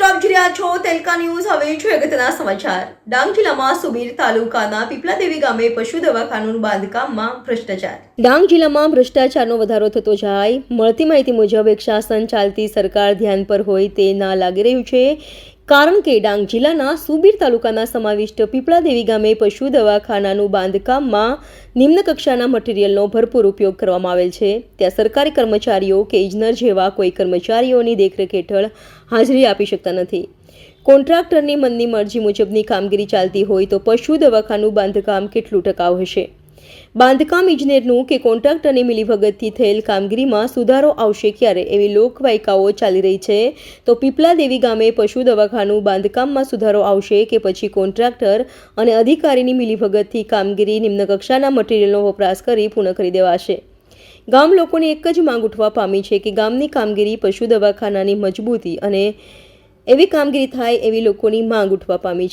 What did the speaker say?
રહ્યા છો તેલકા ન્યૂઝ. હવે જોઈએ અગત્યના સમાચાર. ડાંગ જિલ્લામાં સુબીર તાલુકાના પીપલાદેવી ગામે પશુ દવાખાનું બાંધકામમાં ભ્રષ્ટાચાર. ડાંગ જિલ્લામાં ભ્રષ્ટાચારનો વધારો થતો જાય. મળતી માહિતી મુજબ, એક શાસન ચાલતી સરકાર ધ્યાન પર હોય તે ના લાગી રહ્યું છે. કારણ કે ડાંગ જિલ્લાના સુબીર તાલુકાના સમાવિષ્ટ પીપળાદેવી ગામે પશુ દવાખાનાનું બાંધકામમાં નિમ્ન કક્ષાના મટીરીયલનો ભરપૂર ઉપયોગ કરવામાં આવેલ છે. ત્યાં સરકારી કર્મચારીઓ કે ઇજનર જેવા કોઈ કર્મચારીઓની દેખરેખ હેઠળ હાજરી આપી શકતા નથી. કોન્ટ્રાક્ટરની મનની મરજી મુજબની કામગીરી ચાલતી હોય તો પશુ દવાખાનું બાંધકામ કેટલું ટકાઉ હશે? બાંધકામ ઇજનેરનું કે કોન્ટ્રાક્ટરની મિલીભગતથી થયેલ કામગીરીમાં સુધારો આવશે ક્યારે એવી લોકવાયકાઓ ચાલી રહી છે? તો પીપલા દેવી ગામે પશુ દવાખાનું બાંધકામમાં સુધારો આવશે કે પછી કોન્ટ્રાક્ટર અને અધિકારીની મિલીભગતથી કામગીરી નિમ્ન કક્ષાના મટીરીયલનો વપરાશ કરી પૂર્ણ કરી દેવાશે ગામ લોકોની એક જ માંગ ઉઠવા પામી છે કે ગામની કામગીરી પશુ દવાખાનાની મજબૂતી અને એવી કામગીરી થાય એવી લોકોની માંગ ઉઠવા પામી છે.